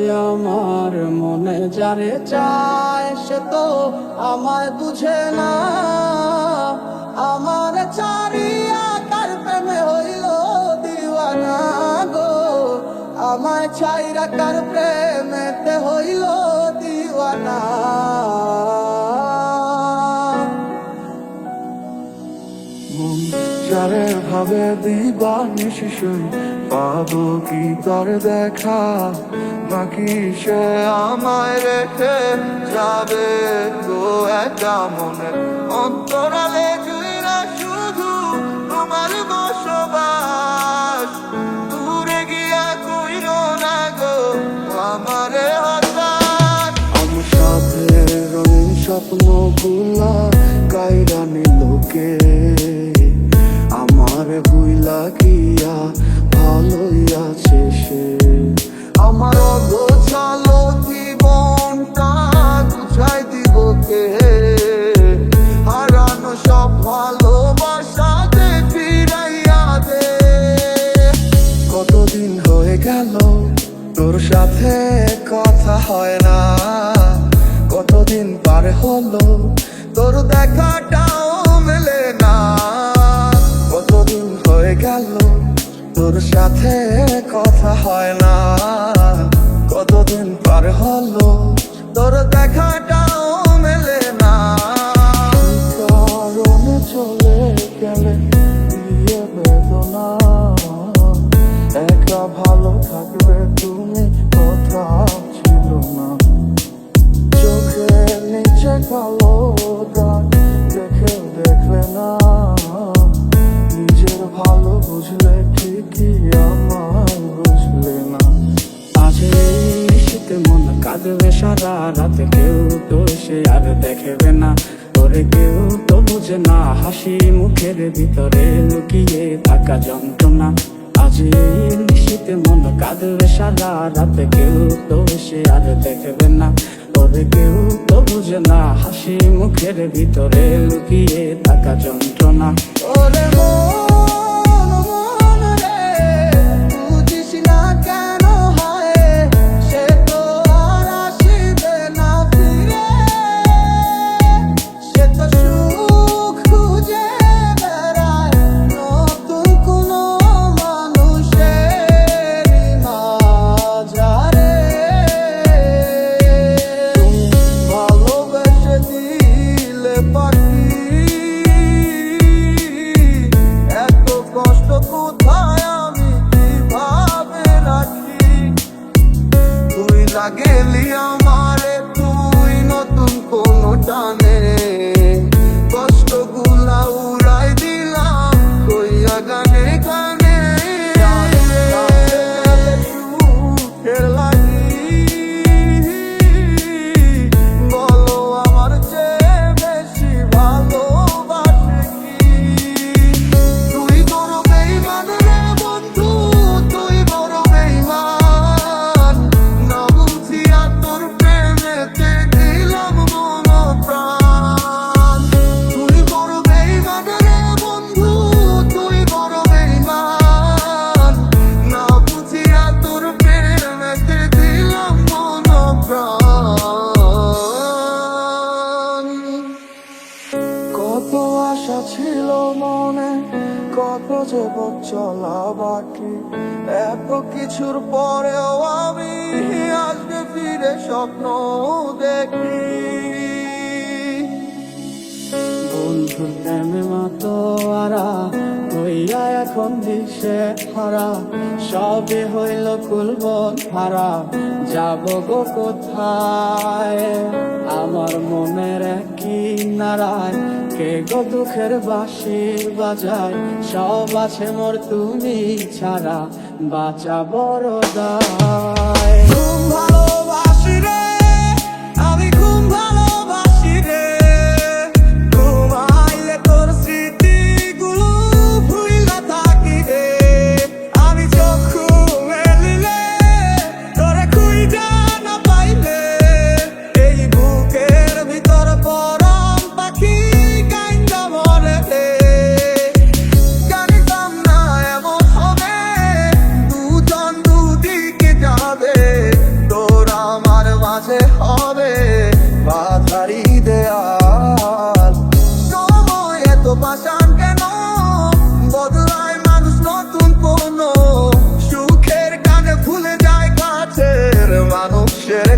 আমার মনে যারে চায়, সে তো আমায় বুঝে না। আমার চারিয়া কার প্রেমে হইল দিওয়ানা গো। আমায় ছাইরা কার প্রেমেতে হইল দিওয়ানা। মন যারে ভাবে দিবা নিশিসই পাবো কি তার দেখা? বাকি সে আমায় রেখে যাবে তো একা মনে? অন্তরালে জুইরা শুধু তোমার বসবাস। দূরে গিয়া কইর না গো, আমারে হতাশ। আমার সাথে রঙিন স্বপ্নগুলা কে হারানো সব ভালোবাসা যে ফিরাইয়া দে। কতদিন হয়ে গেল, তোর সাথে কথা হয় না। কতদিন পার হলো, তোর দেখাটাও মেলে না। কতদিন হয়ে গেল, তোর সাথে কথা হয় না। কতদিন পার হলো, তোর দেখাটাও নিচে কালো দেখে দেখবে না। নিজের ভালো বুঝলে ঠিকই বুঝলে না। এই শীতে মন কাঁদবে সারা কেউ তো আর দেখবে না। তোরে কেউ তো বুঝে না, হাসি মুখের ভিতরে লুকিয়ে থাকা যন্ত্রণা। আজ এই শীতে মন কাঁদবে সারা রাতে, কেউ তো আর দেখবে না। তোরে কেউ তো বুঝে না হাসি মুখের ভিতরে লুকিয়ে থাকা যন্ত্রণা। ওরে আমারে তুই নতুন কোন টানে। আশা ছিল মনে, কত যে চলা বাকি। এত কিছুর পরেও আমি আজকে ফিরে স্বপ্ন দেখি। বন্ধুর প্রেমে মাতো আরা হইয়া এখন দিশে হারা সবে হইল কুলবন হারা যাব গো কোথায়? আমার মনের কি নারায়, কে গো দুঃখের বাঁশি বাজায়? সব আছে মোর তুমি ছাড়া, বাঁচা বড় দায়। খুব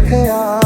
chaos.